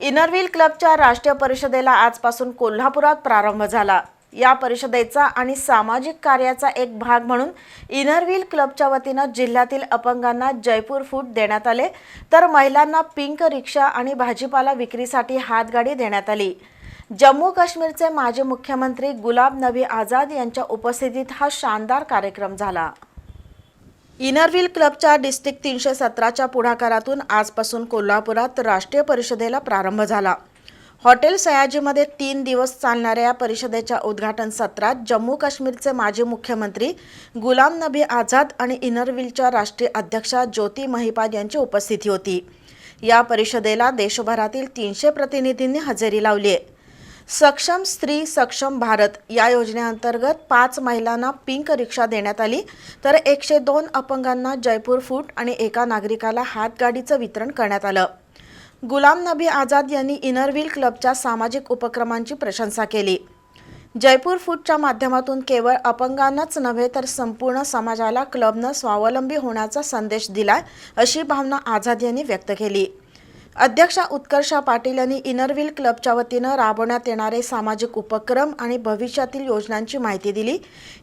Inner Wheel क्लबच्या राष्ट्रीय परिषदेला आजपासून कोल्हापुरात प्रारंभ झाला. या परिषदेचा आणि सामाजिक कार्याचा एक भाग म्हणून इनरव्हील क्लबच्या वतीनं जिल्ह्यातील अपंगांना जयपूर फूड देण्यात आले. तर महिलांना पिंक रिक्षा आणि भाजीपाला विक्रीसाठी हातगाडी देण्यात आली. जम्मू काश्मीरचे माजी मुख्यमंत्री गुलाब नबी आझाद यांच्या उपस्थितीत हा शानदार कार्यक्रम झाला. इनरव्हील क्लबच्या डिस्ट्रिक्ट तीनशे सतराच्या पुढाकारातून आजपासून कोल्हापुरात राष्ट्रीय परिषदेला प्रारंभ झाला. हॉटेल सयाजीमध्ये तीन दिवस चालणाऱ्या या परिषदेच्या उद्घाटन सत्रात जम्मू काश्मीरचे माजी मुख्यमंत्री गुलाम नबी आझाद आणि इनरव्हीलच्या राष्ट्रीय अध्यक्षा ज्योती महिपाल यांची उपस्थिती होती. या परिषदेला देशभरातील तीनशे प्रतिनिधींनी हजेरी लावली आहे सक्षम स्त्री सक्षम भारत या योजनेअंतर्गत पाच महिलांना पिंक रिक्षा देण्यात आली. तर एकशे दोन अपंगांना जयपूर फूट आणि एका नागरिकाला हातगाडीचं वितरण करण्यात आलं. गुलाम नबी आझाद यांनी इनरव्हील क्लबच्या सामाजिक उपक्रमांची प्रशंसा केली. जयपूर फूडच्या माध्यमातून केवळ अपंगांनाच नव्हे तर संपूर्ण समाजाला क्लबनं स्वावलंबी होण्याचा संदेश दिलाय अशी भावना आझाद यांनी व्यक्त केली. अध्यक्षा उत्कर्षा पाटील यांनी इनरव्हील क्लबच्या वतीनं राबवण्यात येणारे सामाजिक उपक्रम आणि भविष्यातील योजनांची माहिती दिली.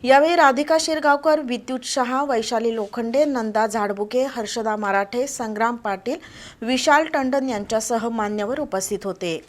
यावेळी राधिका शिरगावकर विद्युत शहा वैशाली लोखंडे नंदा झाडबुके हर्षदा मराठे संग्राम पाटील विशाल टंडन यांच्यासह मान्यवर उपस्थित होते.